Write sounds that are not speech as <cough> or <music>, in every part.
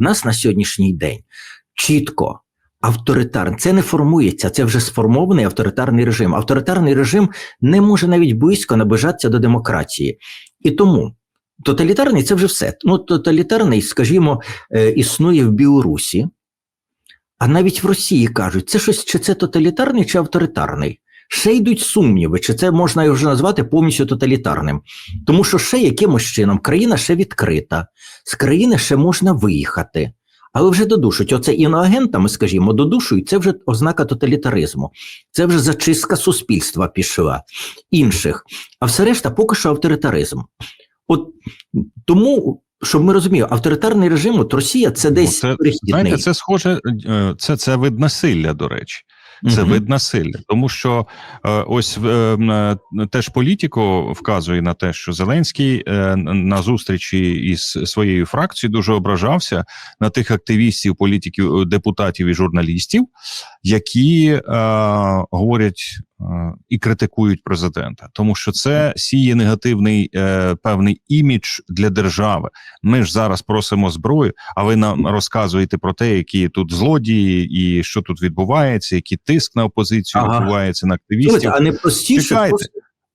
У нас на сьогоднішній день чітко авторитарний, це не формується, це вже сформований авторитарний режим. Авторитарний режим не може навіть близько наближатися до демократії. І тому тоталітарний це вже все. Ну, тоталітарний, скажімо, е, існує в Білорусі, а навіть в Росії кажуть, це щось чи це тоталітарний, чи авторитарний. Ще йдуть сумніви, чи це можна вже назвати повністю тоталітарним. Тому що ще якимось чином країна ще відкрита, з країни ще можна виїхати. Але вже додушують. Оце іноагентами, скажімо, додушують, це вже ознака тоталітаризму, це вже зачистка суспільства пішла інших. А все решта поки що авторитаризм. От тому, щоб ми розуміли, авторитарний режим, от Росія це десь Ну, це, перехідний. Знаєте, це схоже, е, це, це вид насилля, до речі. Це Мгм. вид насилля, тому що е, ось е, е, теж політико вказує на те, що Зеленський е, на зустрічі із своєю фракцією дуже ображався на тих активістів, політиків, депутатів і журналістів, які е, говорять і критикують президента, тому що це сіє негативний е, певний імідж для держави. Ми ж зараз просимо зброю, а ви нам розказуєте про те, які тут злодії, і що тут відбувається, який тиск на опозицію Ага. відбувається на активістів. а не простіше Чекайте. просто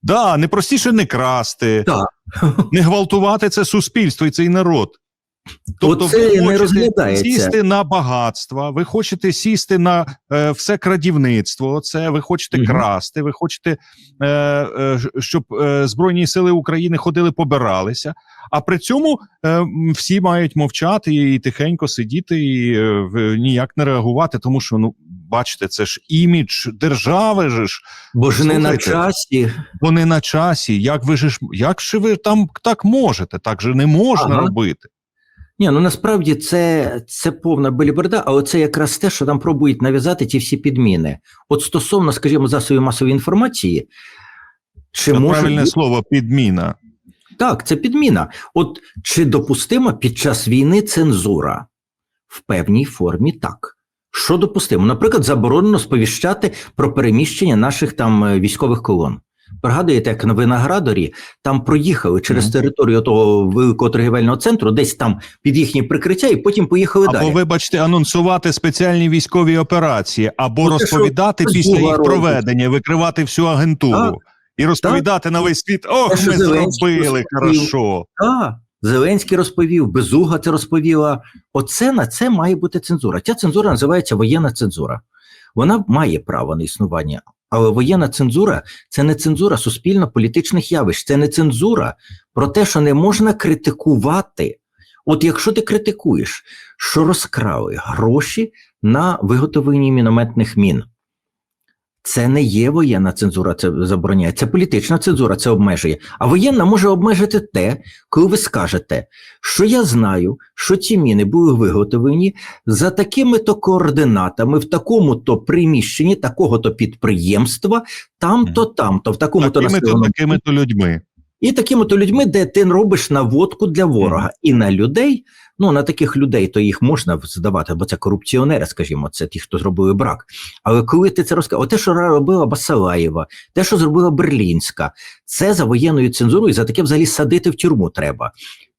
Да, не простіше не красти, Так. не гвалтувати це суспільство і цей народ. Тобто Оце ви не хочете сісти на багатства, ви хочете сісти на е, все крадівництво. Це ви хочете Мгм. красти, ви хочете, е, е, щоб е, Збройні сили України ходили, побиралися. А при цьому е, всі мають мовчати і тихенько сидіти і е, ніяк не реагувати, тому що ну бачите, це ж імідж держави. ж бо ж не на часі. вони на часі. Як ви ж як же ви там так можете? Так же не можна Ага. робити. Ні, ну насправді це, це повна беліберда, але це якраз те, що нам пробують нав'язати ті всі підміни. От стосовно, скажімо, засобів масової інформації, чи Це може правильне слово підміна. так, це підміна. От чи допустима під час війни цензура? В певній формі так. Що допустимо? Наприклад, заборонено сповіщати про переміщення наших там е, військових колон. Пригадуєте, як на виноградарі там проїхали через територію того великого торгівельного центру, десь там під їхні прикриття, і потім поїхали далі. Або, вибачте, анонсувати спеціальні військові операції, або Ну, це що, розповідати це після їх проведення, викривати всю агентуру Так. і розповідати на весь світ: ох, що ми Зеленський зробили розповів. хорошо. Так, Зеленський розповів, Безуга це розповіла. Оце на це має бути цензура. Ця цензура називається воєнна цензура. Вона має право на існування. Але воєнна цензура це не цензура суспільно-політичних явищ, це не цензура про те, що не можна критикувати. От якщо ти критикуєш, що розкрали гроші на виготовлення мінометних мін, це не є воєнна цензура, це забороняє, це політична цензура, це обмежує. А воєнна може обмежити те, коли ви скажете, що я знаю, що ці міни були виготовлені за такими-то координатами, в такому-то приміщенні, такого-то підприємства, там-то, там-то, в такому-то Такими то населеному такими то людьми. І такими то людьми, де ти робиш наводку для ворога, і на людей. Ну на таких людей то їх можна здавати, бо це корупціонери, скажімо, це ті, хто зробили брак. Але коли ти це розказав, те, що робила Басалаєва, те, що зробила Берлінська, це за воєнною цензурою, за таке взагалі садити в тюрму треба.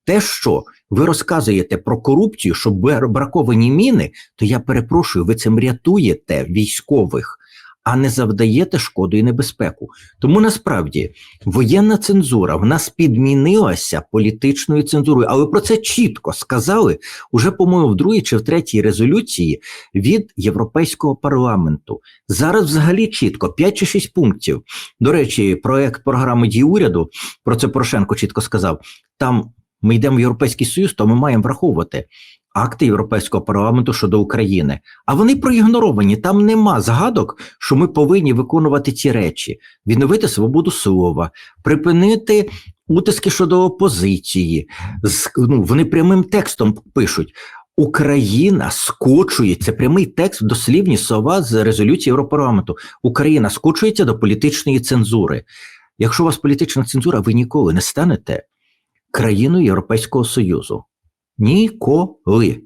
Те, що ви розказуєте про корупцію, що браковані міни, то я перепрошую, ви цим рятуєте військових, а не завдаєте шкоду і небезпеку. Тому насправді воєнна цензура в нас підмінилася політичною цензурою, але про це чітко сказали уже, по-моєму, в другій чи в третій резолюції від Європейського парламенту. Зараз взагалі чітко 5 чи 6 пунктів. До речі, проект програми дій уряду про це Порошенко чітко сказав. Там ми йдемо в Європейський Союз, то ми маємо враховувати. Акти Європейського парламенту щодо України, а вони проігноровані. Там нема згадок, що ми повинні виконувати ці речі: відновити свободу слова, припинити утиски щодо опозиції. Ну, вони прямим текстом пишуть. Україна скочується прямий текст, дослівні слова з резолюції Європарламенту. Україна скочується до політичної цензури. Якщо у вас політична цензура, ви ніколи не станете країною Європейського Союзу. Ніколи.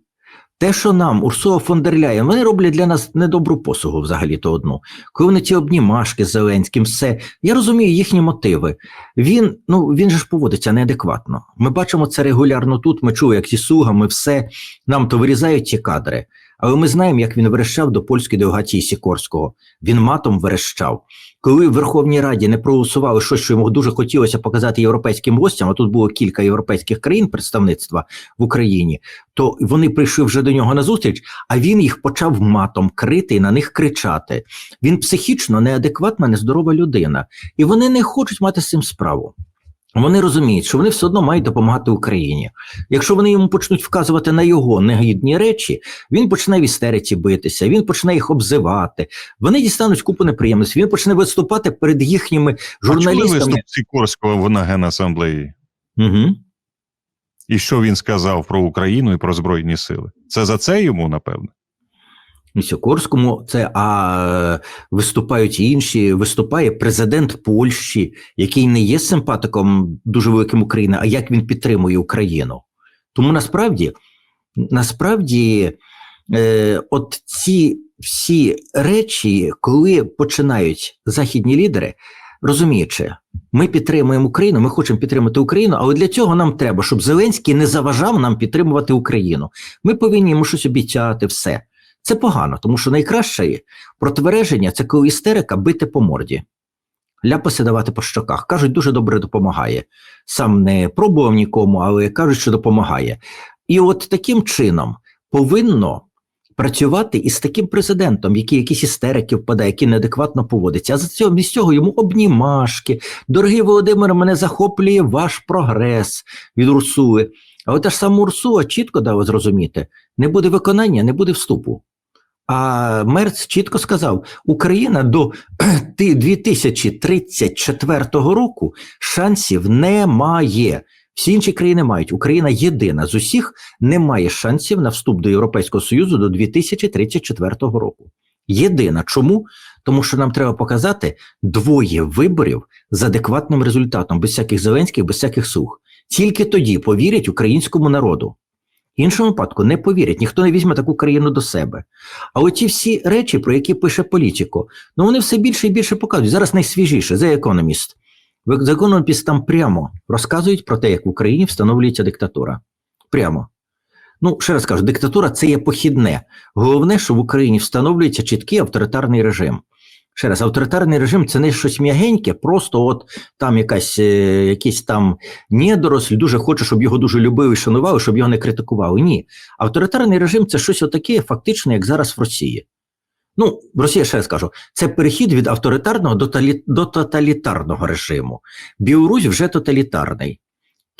Те, що нам, Урсула фон дер Ляєн, вони роблять для нас недобру послугу взагалі то одну. Коли вони ті обнімашки з Зеленським, все. Я розумію їхні мотиви. Він, ну, він же ж поводиться неадекватно. Ми бачимо це регулярно тут, ми чуємо, як зі слугами, все, нам то вирізають ці кадри. Але ми знаємо, як він верещав до польської делегації Сікорського. Він матом верещав. Коли в Верховній Раді не проголосували щось, що йому дуже хотілося показати європейським гостям, а тут було кілька європейських країн представництва в Україні, то вони прийшли вже до нього на зустріч, а він їх почав матом крити і на них кричати. Він психічно неадекватна, нездорова людина, і вони не хочуть мати з цим справу. Вони розуміють, що вони все одно мають допомагати Україні. Якщо вони йому почнуть вказувати на його негідні речі, він почне в істериці битися, він почне їх обзивати. Вони дістануть купу неприємностей. Він почне виступати перед їхніми А чули журналістами. виступ Сікорського в на Генасамблеї? Угу. І що він сказав про Україну і про Збройні Сили? Це за це йому, напевно? Сікорському це а виступають інші. Виступає президент Польщі, який не є симпатиком дуже великим України, а як він підтримує Україну. Тому насправді, насправді, е, от ці всі речі, коли починають західні лідери, розуміючи, ми підтримуємо Україну, ми хочемо підтримати Україну, але для цього нам треба, щоб Зеленський не заважав нам підтримувати Україну. Ми повинні йому щось обіцяти, все. Це погано, тому що найкраще противереження це коли істерика бити по морді, ляпаси давати по щоках. Кажуть, дуже добре допомагає. Сам не пробував нікому, але кажуть, що допомагає. І от таким чином повинно працювати із таким президентом, який якісь істерики впадає, який неадекватно поводиться. А за цього місць цього йому обнімашки. Дорогий Володимир, мене захоплює ваш прогрес від Урсули. Але та ж сама Урсула чітко дала зрозуміти: не буде виконання, не буде вступу. А Мерц чітко сказав: Україна до <clears throat> 2034 року шансів немає. Всі інші країни мають. Україна єдина з усіх не має шансів на вступ до Європейського Союзу до 2034 року. Єдина. Чому? Тому що нам треба показати двоє виборів з адекватним результатом, без всяких Зеленських, без всяких сух. Тільки тоді повірять українському народу. Іншому випадку не повірять, ніхто не візьме таку країну до себе. А оті всі речі, про які пише політико, ну вони все більше і більше показують. Зараз найсвіжіше The Economist. The Economist там прямо розказують про те, як в Україні встановлюється диктатура. Прямо. Ну, ще раз кажу, диктатура це є похідне. Головне, що в Україні встановлюється чіткий авторитарний режим. Ще раз, авторитарний режим це не щось м'ягеньке, просто от там якась, е, якийсь там недоросль дуже хоче, щоб його дуже любили і шанували, щоб його не критикували. Ні. Авторитарний режим це щось отаке, фактично, як зараз в Росії. Ну, в Росії ще раз кажу, це перехід від авторитарного до тоталітарного режиму. Білорусь вже тоталітарний.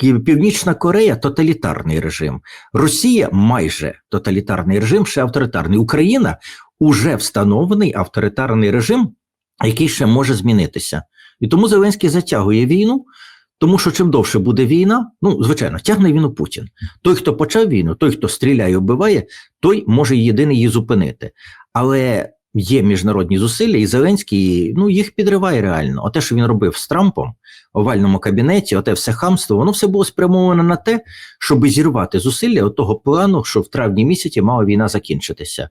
Пів- Північна Корея тоталітарний режим. Росія майже тоталітарний режим, ще авторитарний. Україна уже встановлений авторитарний режим, який ще може змінитися. І тому Зеленський затягує війну, тому що чим довше буде війна, ну звичайно, тягне війну Путін. Той, хто почав війну, той, хто стріляє, вбиває, той може єдиний її зупинити. Але є міжнародні зусилля, і Зеленський ну їх підриває реально. Оте, що він робив з Трампом в овальному кабінеті, оте все хамство, воно все було спрямовано на те, щоб зірвати зусилля того плану, що в травні місяці мала війна закінчитися.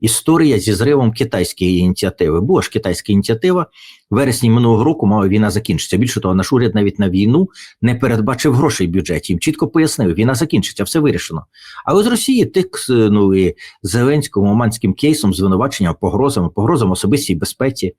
Історія зі зривом китайської ініціативи. Була ж китайська ініціатива. Вересні минулого року мала війна закінчитися. Більше того, наш уряд навіть на війну не передбачив грошей в бюджеті. Їм чітко пояснив, війна закінчиться, все вирішено. Але з Росії тикнули Зеленському оманським кейсом, звинуваченням, погрозами, погрозами особистій безпеці.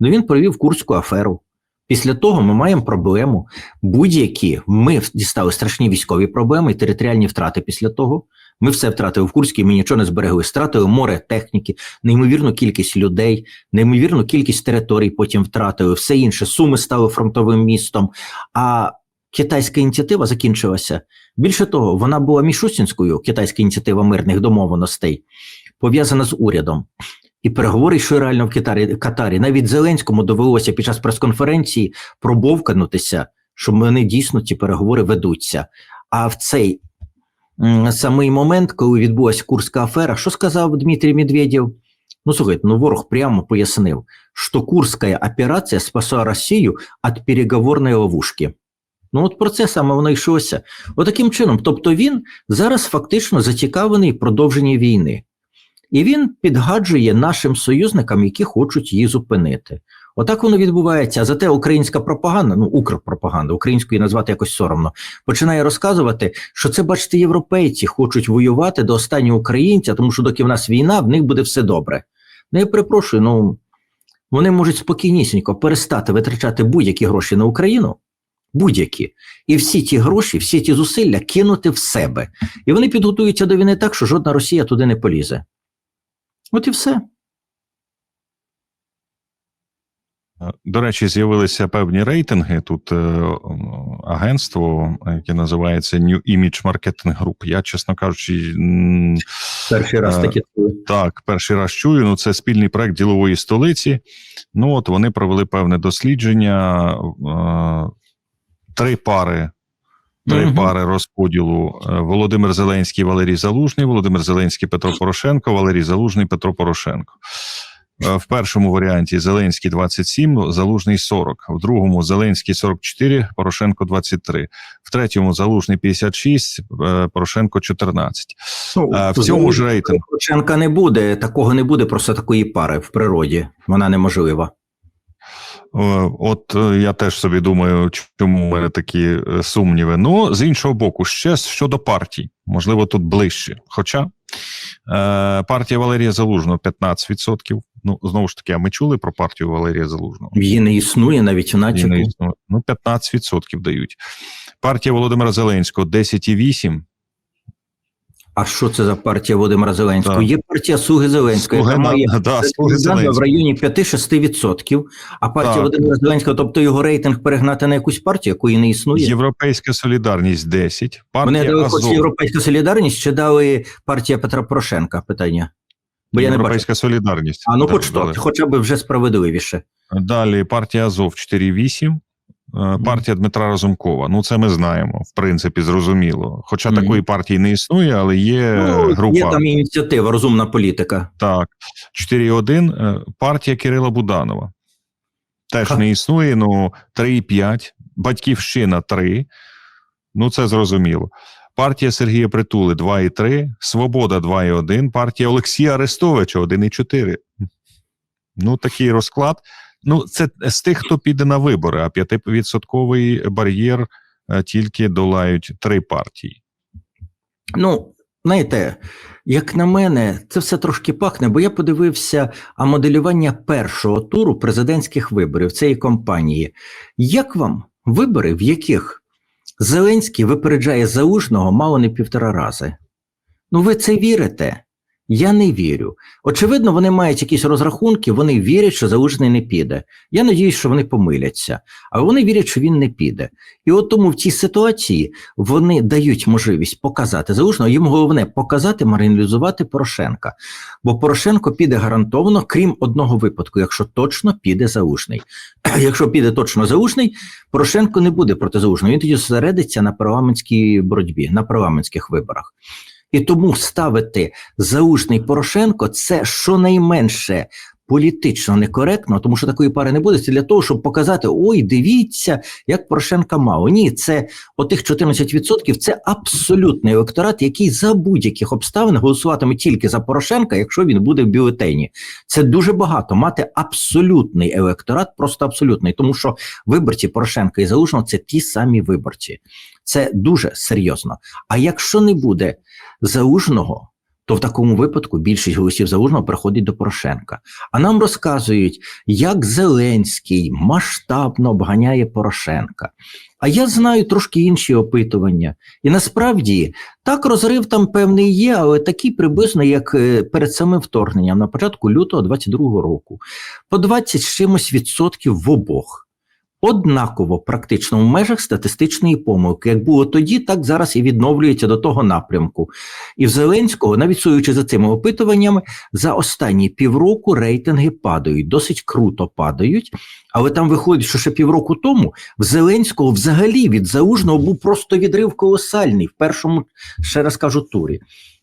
Ну він провів курську аферу. Після того ми маємо проблему. Будь-які ми дістали страшні військові проблеми і територіальні втрати після того. Ми все втратили в Курській, ми нічого не зберегли. Стратили море техніки, неймовірну кількість людей, неймовірну кількість територій потім втратили, все інше. Суми стали фронтовим містом. А китайська ініціатива закінчилася. Більше того, вона була мішустінською, китайська ініціатива мирних домовленостей, пов'язана з урядом. І переговори йшли реально в Китарі, Катарі. Навіть Зеленському довелося під час прес-конференції пробовканутися, що вони дійсно ці переговори ведуться. А в цей самий момент, коли відбулася Курська афера, що сказав Дмитрій Медведєв? Ну, слухайте, ну ворог прямо пояснив, що Курська операція спасла Росію від переговорної ловушки. Ну, от про це саме воно йшлося. Отаким чином. Тобто він зараз фактично зацікавлений в продовженні війни. І він підгаджує нашим союзникам, які хочуть її зупинити. Отак воно відбувається. А зате українська пропаганда, ну укрпропаганда, українською назвати якось соромно, починає розказувати, що це, бачите, європейці хочуть воювати до останнього українця, тому що доки в нас війна, в них буде все добре. Ну я перепрошую, ну вони можуть спокійнісінько перестати витрачати будь-які гроші на Україну, будь-які, і всі ті гроші, всі ті зусилля кинути в себе. І вони підготуються до війни так, що жодна Росія туди не полізе. От і все. Е, До речі, з'явилися певні рейтинги. Тут е, агентство, яке називається New Image Marketing Group. Я, чесно кажучи, Перший раз Е, таке. так, перший раз чую. Ну, це спільний проект ділової столиці. Ну, от вони провели певне дослідження. Е, три пари. Три Мгм. пари розподілу: Е, Володимир Зеленський, Валерій Залужний, Володимир Зеленський, Петро Порошенко, Валерій Залужний, Петро Порошенко. Е, В першому варіанті Зеленський 27, Залужний 40, в другому Зеленський 44, Порошенко 23, в третьому Залужний 56, е, Порошенко 14. Ну, Е, В цьому ж рейтингу Порошенка не буде, такого не буде, просто такої пари в природі. Вона неможлива. От я теж собі думаю, чому мене такі сумніви. Ну, з іншого боку, ще щодо партій, можливо, тут ближче. Хоча партія Валерія Залужного 15%. Ну, знову ж таки, а ми чули про партію Валерія Залужного. Її не існує навіть існує. Ну, 15% дають. Партія Володимира Зеленського 10,8%. А що це за партія Володимира Зеленського? Так. Є партія Слуги Зеленського, Слуги, яка має да, да, в районі 5-6%, а партія Так. Володимира Зеленського, тобто його рейтинг перегнати на якусь партію, якої не існує. Європейська солідарність 10%. Вони дали хоч Європейська солідарність чи дали партія Петра Порошенка? Питання. Бо я не бачу. Європейська солідарність. А ну хоч то, хоча б вже справедливіше. Далі партія Азов 4,8. Е, Партія Дмитра Разумкова. Ну, це ми знаємо, в принципі, зрозуміло. Хоча такої партії не існує, але є Ну, група. Є там ініціатива, розумна політика. Так, 4,1. е, Партія Кирила Буданова. Теж не існує, ну 3,5. Батьківщина 3. Ну, це зрозуміло. Партія Сергія Притули 2,3. Свобода 2,1. Партія Олексія Арестовича 1,4. Ну, такий розклад. Ну, це з тих, хто піде на вибори, а 5% бар'єр е, тільки долають три партії. Ну, знаєте, як на мене, це все трошки пахне, бо я подивився а моделювання першого туру президентських виборів цієї кампанії. Як вам вибори, в яких Зеленський випереджає Залужного мало не півтора рази? Ну, ви це вірите? Я не вірю. Очевидно, вони мають якісь розрахунки, вони вірять, що Залужний не піде. Я надіюсь, що вони помиляться, але вони вірять, що він не піде. І от тому в цій ситуації вони дають можливість показати залужного. Їм головне показати, марginалізувати Порошенка. Бо Порошенко піде гарантовано, крім одного випадку, якщо точно піде залужний. <clears throat> Якщо піде точно залужний, Порошенко не буде проти залужного. Він тоді зосередиться на парламентській боротьбі, на парламентських виборах. І тому ставити заужний Порошенко це щонайменше політично некоректно, тому що такої пари не буде. Це для того, щоб показати: ой, дивіться, як Порошенка мало. Ні, це отих 14% це абсолютний електорат, який за будь-яких обставин голосуватиме тільки за Порошенка, якщо він буде в бюлетені. Це дуже багато мати абсолютний електорат, просто абсолютний, тому що виборці Порошенка і Залужного це ті самі виборці. Це дуже серйозно. А якщо не буде Залужного, то в такому випадку більшість голосів Залужного приходить до Порошенка. А нам розказують, як Зеленський масштабно обганяє Порошенка. А я знаю трошки інші опитування. І насправді так розрив там певний є, але такий приблизно, як е, перед самим вторгненням на початку лютого 22-го року. По 20 з чимось відсотків в обох. Однаково, практично в межах статистичної помилки. Як було тоді, так зараз і відновлюється до того напрямку. І в Зеленського, навіть суючи за цими опитуваннями, за останні півроку рейтинги падають, досить круто падають. Але там виходить, що ще півроку тому в Зеленського взагалі від Залужного був просто відрив колосальний в першому, ще раз кажу, турі.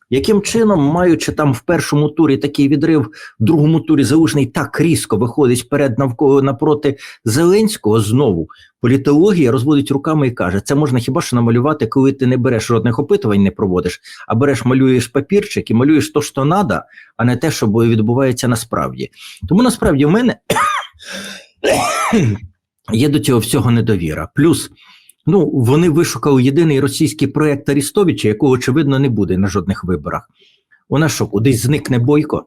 Яким чином, маючи там в першому турі такий відрив, в другому турі залужний так різко виходить вперед навколо напроти Зеленського знову політологія розводить руками і каже: це можна хіба що намалювати, коли ти не береш жодних опитувань, не проводиш, а береш, малюєш папірчик і малюєш то, що надо, а не те, що відбувається насправді. Тому насправді в мене <coughs> є до цього всього недовіра. Плюс. Ну, вони вишукали єдиний російський проект Арістовича, якого, очевидно, не буде на жодних виборах. Вона що, кудись зникне бойко?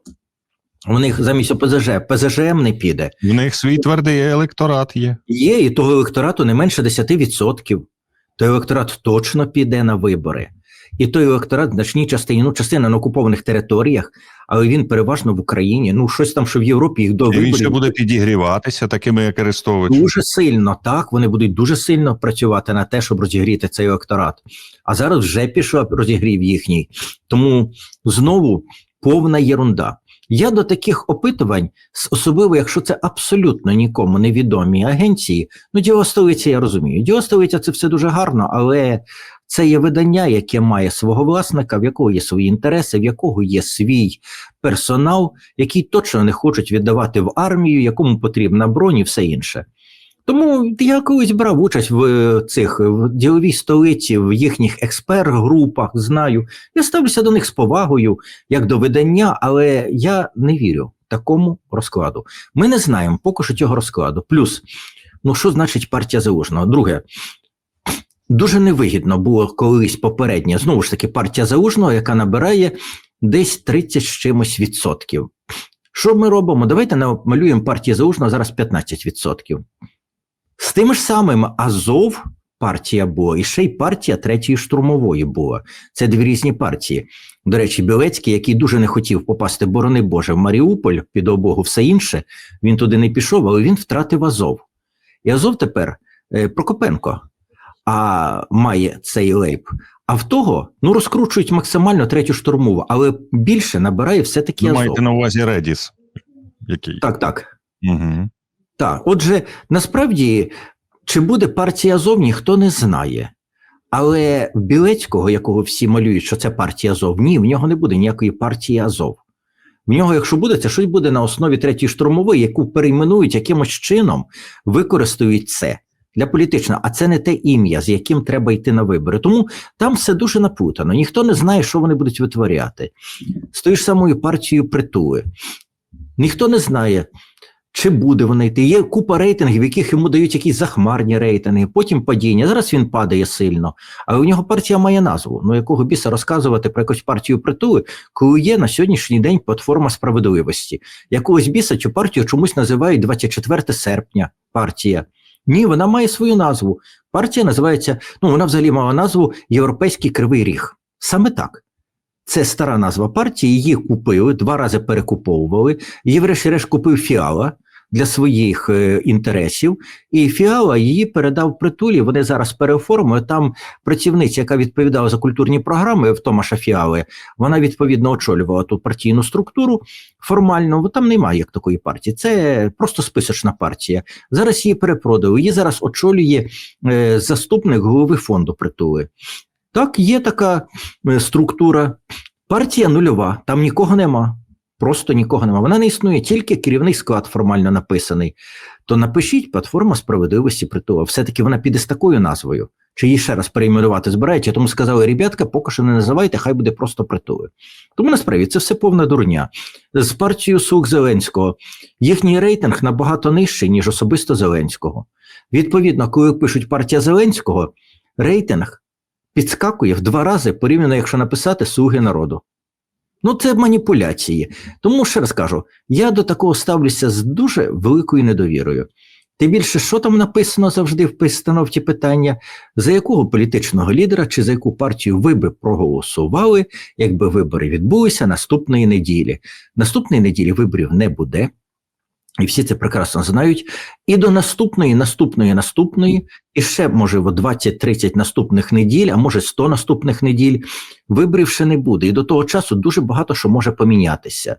У них замість ОПЗЖ ПЗЖМ не піде. У них свій твердий електорат є. Є, і того електорату не менше 10%. То електорат точно піде на вибори. І той електорат в значній частині, ну, частина на окупованих територіях, але він переважно в Україні. Ну, щось там, що в Європі їх до І він ще буде підігріватися такими, як Арестович. дуже сильно. Так, вони будуть дуже сильно працювати на те, щоб розігріти цей електорат. А зараз вже пішов розігрів їхній. Тому знову повна єрунда. Я до таких опитувань, особливо якщо це абсолютно нікому невідомі агенції, ну діло столиця, я розумію. Діло столиця це все дуже гарно, але це є видання, яке має свого власника, в якого є свої інтереси, в якого є свій персонал, який точно не хочуть віддавати в армію, якому потрібна бронь і все інше. Тому я колись брав участь в е, цих в діловій столиці, в їхніх експерт-групах, знаю. Я ставлюся до них з повагою, як до видання, але я не вірю такому розкладу. Ми не знаємо поки що цього розкладу. Плюс, ну що значить партія залужного? Друге, дуже невигідно було колись попереднє, знову ж таки, партія залужного, яка набирає десь 30 з чимось відсотків. Що ми робимо? Давайте намалюємо партію залужного зараз 15 відсотків. З тим ж самим Азов партія була, і ще й партія третьої штурмової була. Це дві різні партії. До речі, Білецький, який дуже не хотів попасти, борони Боже, в Маріуполь під обогу, все інше, він туди не пішов, але він втратив Азов. І Азов тепер е, Прокопенко а має цей лейб. А в того ну розкручують максимально третю штурмову, але більше набирає все-таки Азов. маєте на увазі Редіс. Який? Так, так. Угу. Так, отже, насправді, чи буде партія Азов, ніхто не знає. Але Білецького, якого всі малюють, що це партія Азов, ні, в нього не буде ніякої партії Азов. В нього, якщо буде, це щось буде на основі третьої штурмової, яку перейменують якимось чином, використають це для політичного, а це не те ім'я, з яким треба йти на вибори. Тому там все дуже наплутано. Ніхто не знає, що вони будуть витворяти. З тою ж самою партією притули. Ніхто не знає, чи буде вона йти. Є купа рейтингів, яких йому дають якісь захмарні рейтинги, потім падіння. Зараз він падає сильно, але у нього партія має назву. Ну якого біса розказувати про якусь партію притули, коли є на сьогоднішній день платформа справедливості. Якогось біса цю партію чомусь називають 24 серпня партія. Ні, вона має свою назву. Партія називається, ну вона взагалі мала назву Європейський Кривий Ріг. Саме так. Це стара назва партії, її купили, два рази перекуповували. Її, врешті-решт, купив Фіала для своїх е, інтересів, і Фіала її передав притулі. Вони зараз переоформили. Там працівниця, яка відповідала за культурні програми в Томаша Фіали, вона відповідно очолювала ту партійну структуру формально. Бо там немає як такої партії. Це просто списочна партія. Зараз її перепродали. Її зараз очолює е, заступник голови фонду притули. Так, є така е, структура. Партія нульова, там нікого нема. Просто нікого нема. Вона не існує, тільки керівний склад формально написаний. То напишіть платформа справедливості притула. Все-таки вона піде з такою назвою. Чи її ще раз перейменувати збирається, тому сказали, ребятка, поки що не називайте, хай буде просто притули. Тому насправді це все повна дурня. З партією Слуг Зеленського їхній рейтинг набагато нижчий, ніж особисто Зеленського. Відповідно, коли пишуть партія Зеленського, рейтинг підскакує в два рази порівняно, якщо написати Слуги народу. Ну, це маніпуляції. Тому ще раз кажу, я до такого ставлюся з дуже великою недовірою. Тим більше, що там написано завжди в постановці питання, за якого політичного лідера чи за яку партію ви би проголосували, якби вибори відбулися наступної неділі. Наступної неділі виборів не буде. І всі це прекрасно знають. І до наступної, наступної, наступної, і ще, можливо, 20-30 наступних неділь, а може 100 наступних неділь, виборів ще не буде. І до того часу дуже багато що може помінятися.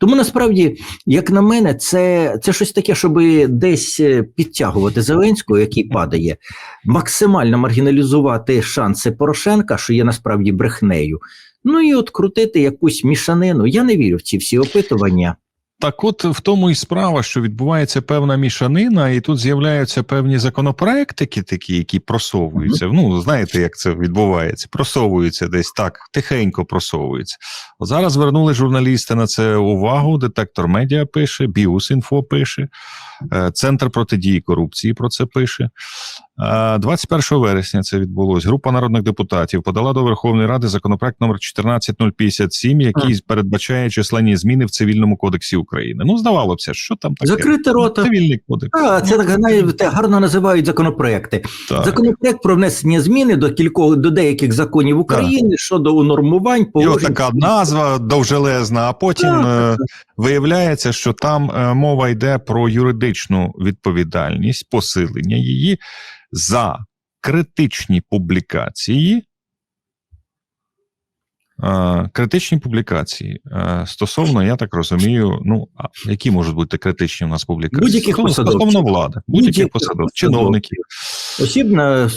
Тому насправді, як на мене, це, це щось таке, щоб десь е, підтягувати Зеленського, який падає, максимально маргіналізувати шанси Порошенка, що є насправді брехнею. Ну і от крутити якусь мішанину. Я не вірю в ці всі опитування. Так, от в тому і справа, що відбувається певна мішанина, і тут з'являються певні законопроекти, такі, які просовуються. Ну, знаєте, як це відбувається? Просовуються десь так, тихенько просовуються. От зараз звернули журналісти на це увагу. Детектор медіа пише, Біус інфо пише, Центр протидії корупції про це пише. Е, 21 вересня це відбулось. Група народних депутатів подала до Верховної Ради законопроект номер 14057, який передбачає численні зміни в цивільному кодексі України. Ну, здавалося, що там таке? Закрити рота. Цивільний кодекс. А, це так гарно називають законопроекти. Так. Законопроект про внесення зміни до кількох до деяких законів України щодо унормувань, Його така назва довжелезна, а потім Так, е, виявляється, що там е, мова йде про юридичну відповідальність, посилення її за критичні публікації. Е, Критичні публікації е, стосовно, я так розумію, ну які можуть бути критичні у нас публікації? Будь-яких Стосовно- посадовців. влади, будь-яких посадовців, посадовців. чиновників. Осіб на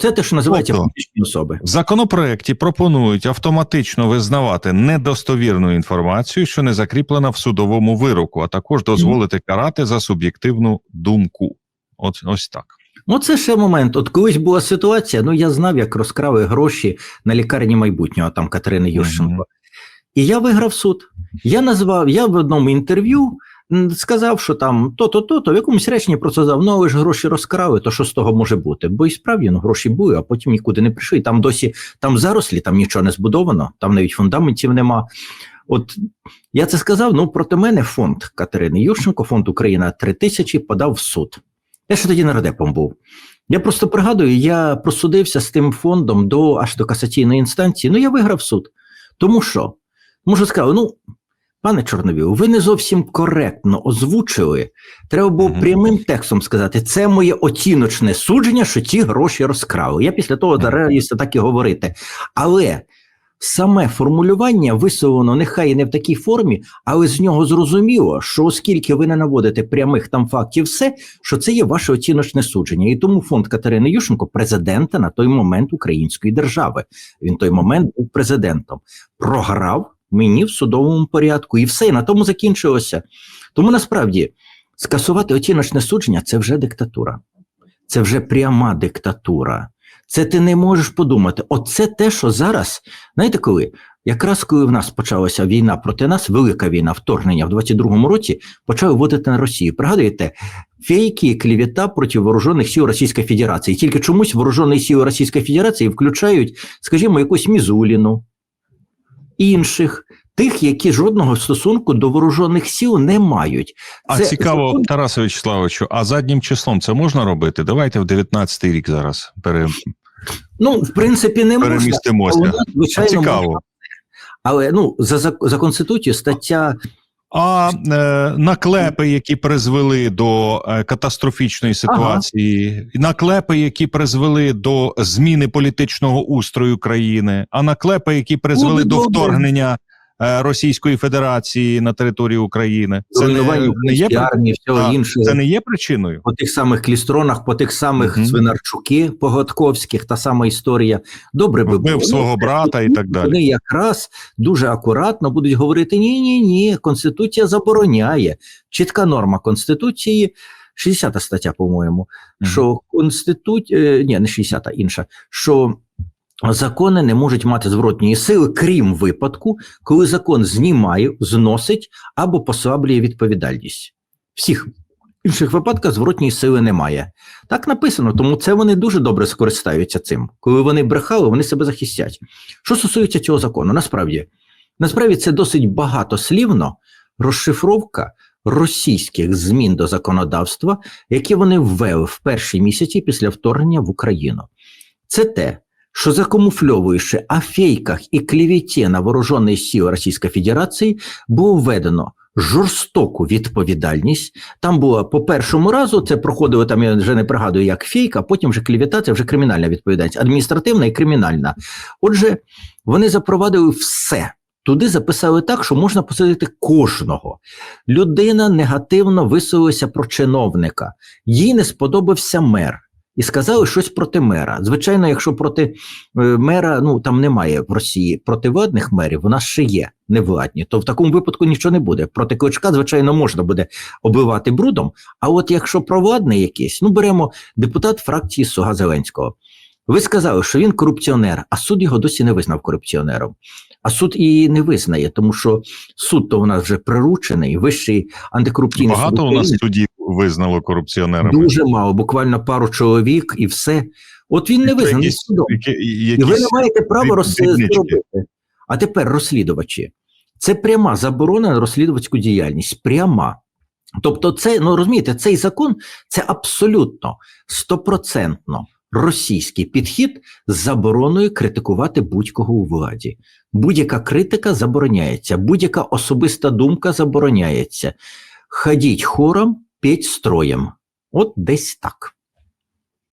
це те, що називається Тобто, фізичні особи. В законопроекті пропонують автоматично визнавати недостовірну інформацію, що не закріплена в судовому вироку, а також дозволити карати за суб'єктивну думку. От ось так. Ну, це ще момент. От колись була ситуація, ну я знав, як розкрали гроші на лікарні майбутнього там Катерини Ющенко. Мгм. І я виграв суд. Я назвав, я в одному інтерв'ю сказав, що там то-то, то-то, в якомусь реченні про це ну, ви ж гроші розкрали, то що з того може бути? Бо і справді ну, гроші були, а потім нікуди не прийшли. Там досі там зарослі, там нічого не збудовано, там навіть фундаментів нема. От я це сказав. Ну проти мене фонд Катерини Ющенко, фонд Україна 3000 подав в суд. Я ще тоді нардепом був. Я просто пригадую, я просудився з тим фондом до аж до касаційної інстанції. Ну я виграв суд. Тому що можу сказати, ну. Пане Чорновіл, ви не зовсім коректно озвучили. Треба було прямим текстом сказати: це моє оціночне судження, що ті гроші розкрали. Я після того зараївся так і говорити. Але саме формулювання висловлено нехай і не в такій формі, але з нього зрозуміло, що оскільки ви не наводите прямих там фактів, все, що це є ваше оціночне судження. І тому фонд Катерини Ющенко, президента на той момент української держави. Він той момент був президентом, програв мені в судовому порядку, і все, і на тому закінчилося. Тому насправді скасувати оціночне судження це вже диктатура, це вже пряма диктатура. Це ти не можеш подумати. Оце те, що зараз, знаєте, коли якраз коли в нас почалася війна проти нас, велика війна, вторгнення в 22-му році, почали вводити на Росію. Пригадуєте, фейки клівета проти вооружених сил Російської Федерації. Тільки чомусь вооружені сили Російської Федерації включають, скажімо, якусь Мізуліну, інших, тих, які жодного стосунку до вооружених сіл не мають. А Це цікаво, закон- Тарасе Вячеславовичу, а заднім числом це можна робити? Давайте в 19-й рік зараз пере, Ну, в принципі, не можна. але, звичайно, Цікаво. можна. Але ну за, за, за конституцією стаття А е, наклепи, які призвели до е, катастрофічної ситуації, наклепи, які призвели до зміни політичного устрою країни, а наклепи, які призвели Буде до добре. вторгнення Російської Федерації на територію України, це не, руйнування не є армії, всього а, іншого. це не є причиною. По тих самих клістронах, по тих самих Мгм. свинарчуки поготковських, та сама історія. Добре би Вбив було. свого брата і так далі. Вони якраз дуже акуратно будуть говорити: ні, ні, ні, конституція забороняє. Чітка норма конституції, 60 стаття, по-моєму, Мгм. що конституція, ні, не 60, інша, що закони не можуть мати зворотньої сили, крім випадку, коли закон знімає, зносить або послаблює відповідальність. Всіх інших випадках зворотньої сили немає. Так написано, тому це вони дуже добре скористаються цим. Коли вони брехали, вони себе захистять. Що стосується цього закону, насправді, насправді це досить багатослівно розшифровка російських змін до законодавства, які вони ввели в перші місяці після вторгнення в Україну. Це те, що закамуфльовуючи о фейках і клівіті на вооружені сили Російської Федерації, було введено жорстоку відповідальність. Там було по першому разу, це проходило там, я вже не пригадую, як фейк, а потім вже клівета, це вже кримінальна відповідальність, адміністративна і кримінальна. Отже, вони запровадили все. Туди записали так, що можна посадити кожного. Людина негативно висловилася про чиновника, їй не сподобався мер. І сказали щось проти мера. Звичайно, якщо проти е, мера, ну там немає в Росії противладних мерів, у нас ще є невладні, то в такому випадку нічого не буде. Проти кличка, звичайно, можна буде обливати брудом. А от якщо провладний якийсь, ну беремо депутат фракції Суга Зеленського. Ви сказали, що він корупціонер, а суд його досі не визнав корупціонером. А суд і не визнає, тому що суд то у нас вже приручений, вищий антикорупційний суд Багато у нас судів визнало корупціонерами. Дуже мало, буквально пару чоловік і все. От він не визнаний судом. І ви не маєте права дріб- роз- дрібнички. зробити. А тепер розслідувачі. Це пряма заборона на розслідувацьку діяльність. Пряма. Тобто, це, ну розумієте, цей закон це абсолютно стопроцентно російський підхід з забороною критикувати будь-кого у владі. Будь-яка критика забороняється, будь-яка особиста думка забороняється. Ходіть хором, петь строєм. От десь так.